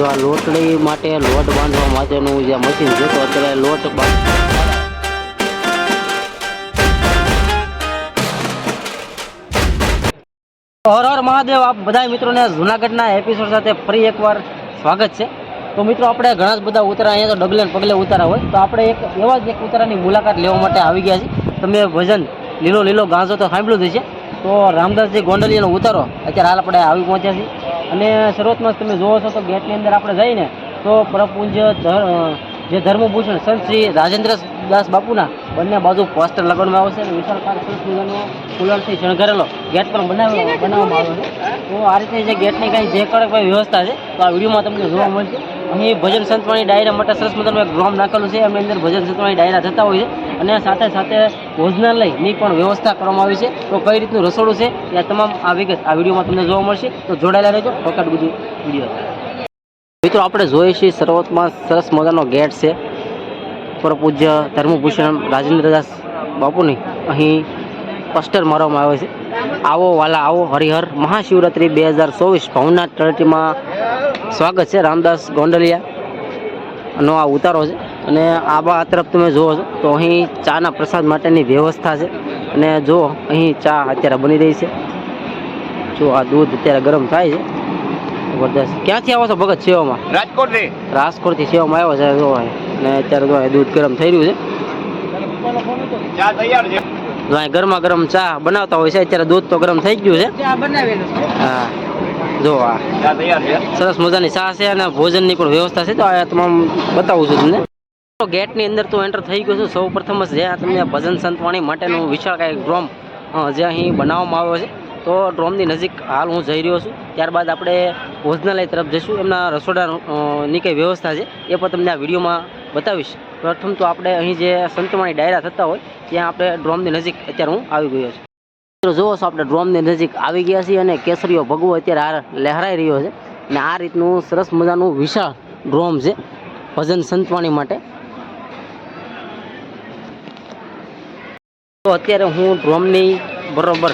જો આ લોટડી માટે લોટ બાંધવા માટેનું જે મશીન છે, તો અત્યારે લોટ બાંધ હર હર મહાદેવ, આપ બધા મિત્રોને જુનાગઢના એપિસોડ સાથે ફરી એકવાર સ્વાગત છે. તો મિત્રો, આપણે ઘણા જ બધા ઉતારા અહીંયા તો ડગલે પગલે ઉતારા હોય, તો આપણે એક એવા જ એક ઉતારાની મુલાકાત લેવા માટે આવી ગયા છીએ. તમે ભજન લીલો લીલો ગાંજો તો સાંભળ્યું જ છે તો રામદાસજી ગોંડલીનો ઉતારો અત્યારે હાલ આપણે આવી પહોંચ્યા છીએ. અને શરૂઆતમાં તમે જોવો છો તો ગેટની અંદર આપણે જઈને તો પ્રપુંજ જે ધર્મભૂષણ સંત શ્રી રાજેન્દ્ર દાસ બાપુના બંને બાજુ પોસ્ટર લગાડવામાં આવે છે અને વિશાળકાર સંસ્કૃતિનો સરસ શણગારેલો ગેટ પણ બનાવેલો બનાવવામાં આવ્યો છે. તો આ રીતે જે ગેટની કાંઈ જે કડક વ્યવસ્થા છે, તો આ વિડીયોમાં તમને જોવા મળશે. અહીં ભજન સંતવાણી ડાયરા માટે સરસ મજાનું એક ગ્રોમ નાખેલું છે. એમની અંદર ભજન સંતવાણી ડાયરા થતા હોય છે અને સાથે સાથે ભોજનાલયની પણ વ્યવસ્થા કરવામાં આવી છે. તો કઈ રીતનું રસોડું છે એ તમામ આ વિગત આ વિડીયોમાં તમને જોવા મળશે. તો જોડાયેલા રહેજો. ફકત બધું વીડિયો. મિત્રો, આપણે જોઈએ છીએ શરૂઆતમાં સરસ મજાનો ગેટ છે. પરપૂજ્ય ધર્મભૂષણ રાજેન્દ્રદાસ બાપુની. અહીં પોસ્ટર મારવામાં આવે છે. આવો વાલા, આવો હરિહર. મહાશિવરાત્રિ બે હજાર ચોવીસ ભવનાથ તળેટીમાં સ્વાગત છે રામદાસ ગોંડલિયા. નો આ ઉતારો છે. અને આ બા તરફ તમે જુઓ છો તો અહીં ચાના પ્રસાદ માટેની વ્યવસ્થા છે. અને જો અહીં ચા અત્યારે બની રહી છે. જો આ દૂધ અત્યારે ગરમ થાય છે. જબરદસ્ત. ક્યાંથી આવો છો ભગત સેવામાં? રાજકોટ રાજકોટથી સેવામાં આવ્યો છે જો અહીં. અને અત્યારે જો દૂધ ગરમ થઈ રહ્યું છે. ચા તૈયાર છે. ગરમા ગરમ ચા બનાવતા હોય છે અત્યારે દૂધ તો ગરમ થઈ ગયું છે. હા. જો આ સરસ મજાની ચા છે અને ભોજનની પણ વ્યવસ્થા છે. તો આ તમામ બતાવું છું તમને. ગેટની અંદર તો એન્ટર થઈ ગયો છું. સૌ પ્રથમ જ જે તમને ભજન સંતવાણી માટેનું વિશાળ કાંઈક ડ્રોમ જે અહીં બનાવવામાં આવ્યો છે. તો ડ્રોમની નજીક હાલ હું જઈ રહ્યો છું. ત્યારબાદ આપણે ભોજનાલય તરફ જઈશું. એમના રસોડાની કઈ વ્યવસ્થા છે એ પણ તમને આ વિડીયોમાં બતાવીશ. પ્રથમ તો આપણે અહીં જે સંતવાણી ડાયરા થતા હોય, ત્યાં આપણે ડ્રોમની નજીક અત્યારે હું આવી ગયો છું. જુઓ છો આપણે ડ્રોમની નજીક આવી ગયા છીએ અને કેસરીઓ ભગવો અત્યારે આ લહેરાઈ રહ્યો છે અને આ રીતનું સરસ મજાનું વિશાળ ડ્રોમ છે ભજન સંતવાણી માટે. તો અત્યારે હું ડ્રોમની બરોબર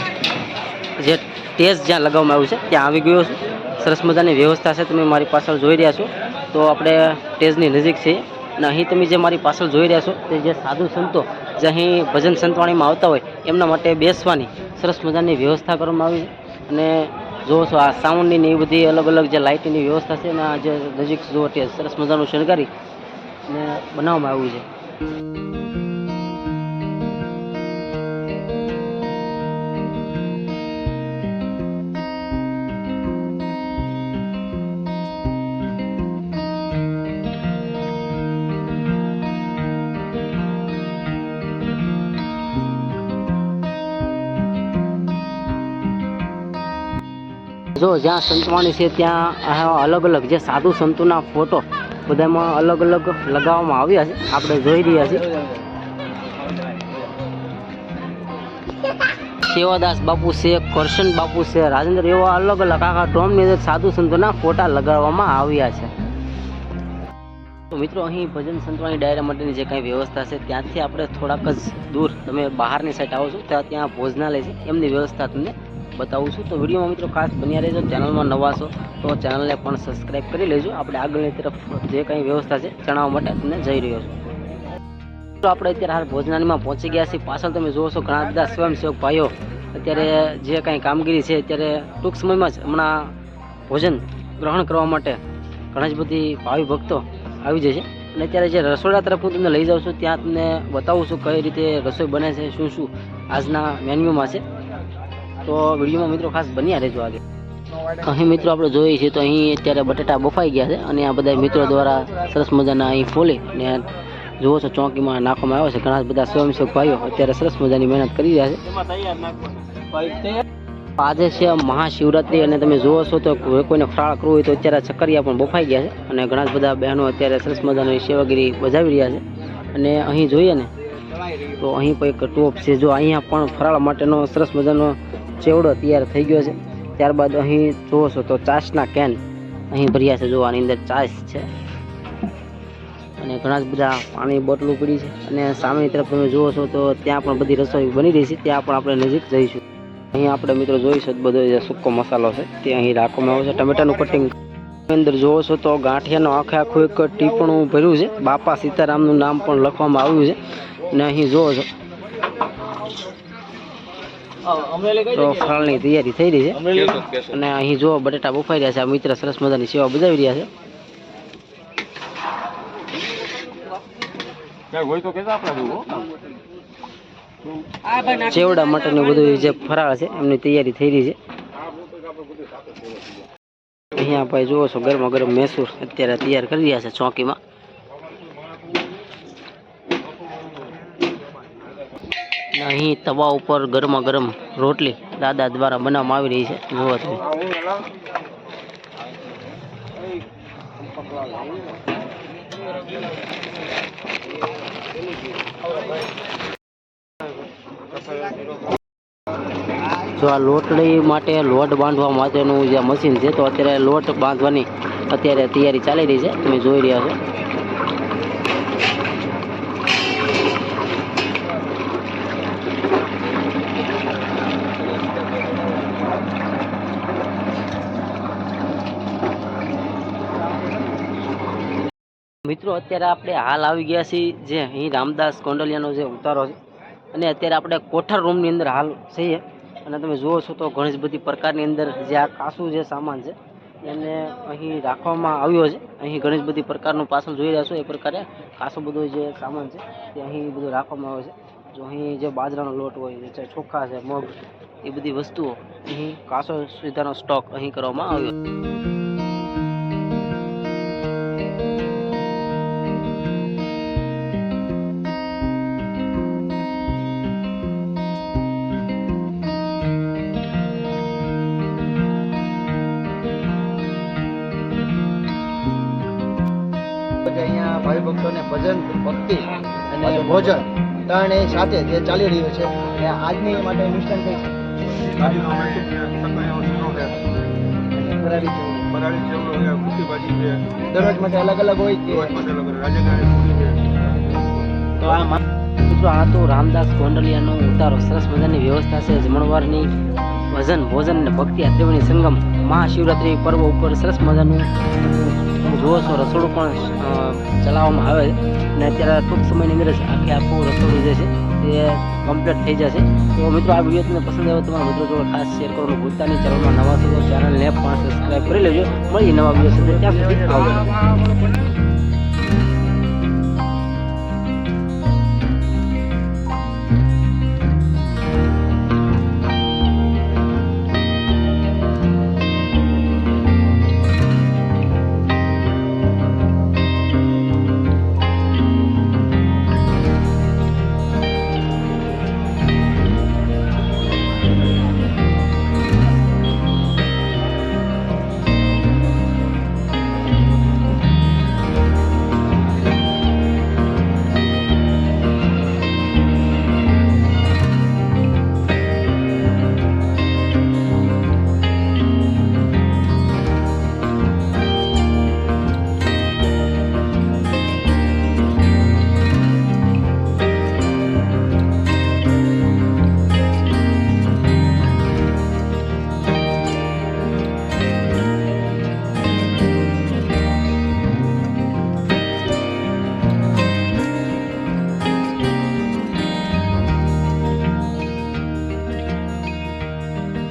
જે ટેસ્ટ જ્યાં લગાવવામાં આવ્યું છે ત્યાં આવી ગયો છું. સરસ મજાની વ્યવસ્થા છે, તમે મારી પાછળ જોઈ રહ્યા છો. તો આપણે સ્ટેજની નજીક છીએ અને અહીં તમે જે મારી પાછળ જોઈ રહ્યા છો તે જે સાધુ સંતો જે અહીં ભજન સંતવાણીમાં આવતા હોય એમના માટે બેસવાની સરસ મજાની વ્યવસ્થા કરવામાં આવી અને જુઓ છો આ સાઉન્ડની ને એ બધી અલગ અલગ જે લાઇટની વ્યવસ્થા છે ને આ જે નજીક જુઓ તે સરસ મજાનું શણગારી અને બનાવવામાં આવ્યું છે. જો, જ્યાં સંતવાણી છે, ત્યાં અલગ અલગ જે સાધુ સંતોના ફોટો બધામાં અલગ અલગ લગાવવામાં આવ્યા છે. આપણે જોઈ રહ્યા છીએ. સેવાદાસ બાપુ છે, કરશન બાપુ છે, રાજેન્દ્ર એવા અલગ અલગ આખા ટોમની અંદર સાધુ સંતોના ફોટા લગાવવામાં આવ્યા છે. તો મિત્રો, અહીં ભજન સંતવાણી ડાયરા માટેની જે કાંઈ વ્યવસ્થા છે, ત્યાંથી આપણે થોડાક જ દૂર તમે બહારની સાઈડ આવો છો ત્યાં ત્યાં ભોજનાલય છે. એમની વ્યવસ્થા તમને બતાવું છું. તો વિડીયોમાં મિત્રો ખાસ બન્યા રહેજો. ચેનલમાં નવા છો, તો ચેનલને પણ સબસ્ક્રાઈબ કરી લેજો. આપણે આગળની તરફ જે કંઈ વ્યવસ્થા છે, જણાવવા માટે તમને જઈ રહ્યો છું. તો આપણે અત્યારે હાલ ભોજનાલયમાં પહોંચી ગયા છીએ. પાછળ તમે જુઓ છો ઘણા બધા સ્વયંસેવક ભાઈઓ. અત્યારે જે કાંઈ કામગીરી છે, અત્યારે ટૂંક સમયમાં જ હમણાં ભોજન ગ્રહણ કરવા માટે ઘણા જ બધી ભાવિ ભક્તો આવી જાય છે અને અત્યારે જે રસોડા તરફ હું તમને લઈ જાઉં છું, ત્યાં તમને બતાવું છું કઈ રીતે રસોઈ બને છે, શું શું આજના મેન્યુમાં છે. તો વિડીયોમાં મિત્રો ખાસ બન્યા રહેજો આગળ. અહીં મિત્રો આપણે જોઈએ છીએ તો અહીં અત્યારે બટેટા બફાઈ ગયા છે અને આ બધા મિત્રો દ્વારા સરસ મજાના અહીં ફોલી ને જુઓ છો ચોકીમાં નાખવામાં આવ્યો છે. ઘણા બધા સ્વયંસેવક ભાઈઓ અત્યારે સરસ મજાની મહેનત કરી રહ્યા છે. આજે છે મહાશિવરાત્રિ અને તમે જુઓ છો તો કોઈ- કોઈને ફરાળ કરવું હોય તો અત્યારે ચકરિયા પણ બફાઈ ગયા છે અને ઘણા બધા બહેનો અત્યારે સરસ મજાની સેવાગીરી બજાવી રહ્યા છે. અને અહીં જોઈએ ને, તો અહીં પણ એક ટોપ છે. જો અહીંયા પણ ફરાળ માટેનો સરસ મજાનો ચેવડો તૈયાર થઈ ગયો છે. ત્યારબાદ અહીં જુઓ છો તો ચાસના કેન અહીં ભર્યા છે. જોવાની અંદર ચાસ છે. અને ઘણા જ બધા પાણી બોટલું પડી છે. અને સામેની તરફ તમે જુઓ છો તો ત્યાં પણ બધી રસોઈ બની રહી છે. ત્યાં પણ આપણે નજીક જઈશું. અહીં આપણે મિત્રો જોઈશું બધો જે સૂકો મસાલો છે તે અહીં રાખવામાં આવે છે. ટમેટાનું કટિંગ અંદર જોવો છો તો ગાંઠિયાનો આખે આખું એક ટીપણું ભર્યું છે. બાપા સીતારામનું નામ પણ લખવામાં આવ્યું છે. અને અહીં જોવો છો તો ફરાળની તૈયારી થઈ રહી છે. અને અહીં જો બટેટા બફાઈ રહ્યા છે. આ મિત્ર સરસ મજાની સેવા બજાવી રહ્યા છે. હોય તો કેતા ચેવડા માટેનું બધું જે ફરાળ છે એમની તૈયારી થઈ રહી છે. અહીંયા ભાઈ જુઓ છો ગરમા ગરમ મૈસૂર અત્યારે તૈયાર કરી રહ્યા છે ચોકીમાં. અહીં તવા ઉપર ગરમા ગરમ રોટલી દાદા દ્વારા બનાવવામાં આવી રહી છે. જુઓ જો આ લોટડી માટે લોટ બાંધવા માટેનું જે મશીન છે, તો અત્યારે લોટ બાંધવાની અત્યારે તૈયારી ચાલી રહી છે. તમે જોઈ રહ્યા છો મિત્રો અત્યારે આપણે હાલ આવી ગયા છીએ જે અહીં રામદાસ કોંડલિયાનો જે ઉતારો છે. અને અત્યારે આપણે કોઠાર રૂમની અંદર હાલ છીએ. અને તમે જુઓ છો તો ઘણી બધી પ્રકારની અંદર જે આ કાસું જે સામાન છે, એને અહીં રાખવામાં આવ્યો છે. અહીં ઘણી બધી પ્રકારનું પાસલ જોઈ રહ્યા છો. એ પ્રકારે કાસો બધો જે સામાન છે, તે અહીં બધું રાખવામાં આવ્યો છે. જો અહીં જે બાજરાનો લોટ હોય છે ચોખા છે, મગ, એ બધી વસ્તુઓ અહીં કાસો સુવિધાનો સ્ટોક અહીં કરવામાં આવ્યો. ભક્તોને ભજન ભક્તિ અને ભોજન ત્રણ એ સાથે જે ચાલી રહ્યું છે એ આજની માટે અનુષ્ઠાન થઈ છે. દરરોજ માટે અલગ અલગ હોય તો આ મિત્રો આ તો રામદાસ ગોંડલિયાનો ઉતારો. સરસ મજાની વ્યવસ્થા છે. જમણવારની ભજન ભોજન અને ભક્તિ આ ત્રિવેણી સંગમ. મહાશિવરાત્રિ પર્વ ઉપર સરસ મજાનું જુઓ રસોડું પણ ચલાવવામાં આવે અને અત્યારે ટૂંક સમયની અંદર જ આખે આખું રસોડું જે છે તે કમ્પ્લીટ થઈ જશે. તો મિત્રો, આ વીડિયો તમને પસંદ આવ્યો તમારા મિત્રો જોડે ખાસ શેર કરવાનું ભૂલતા નહીં. ચેનલમાં નવા થયો ચેનલને પણ સબસ્ક્રાઈબ કરી લેજો. મળી નવા વીડિયો સુધી ત્યાં સુધી આવજો.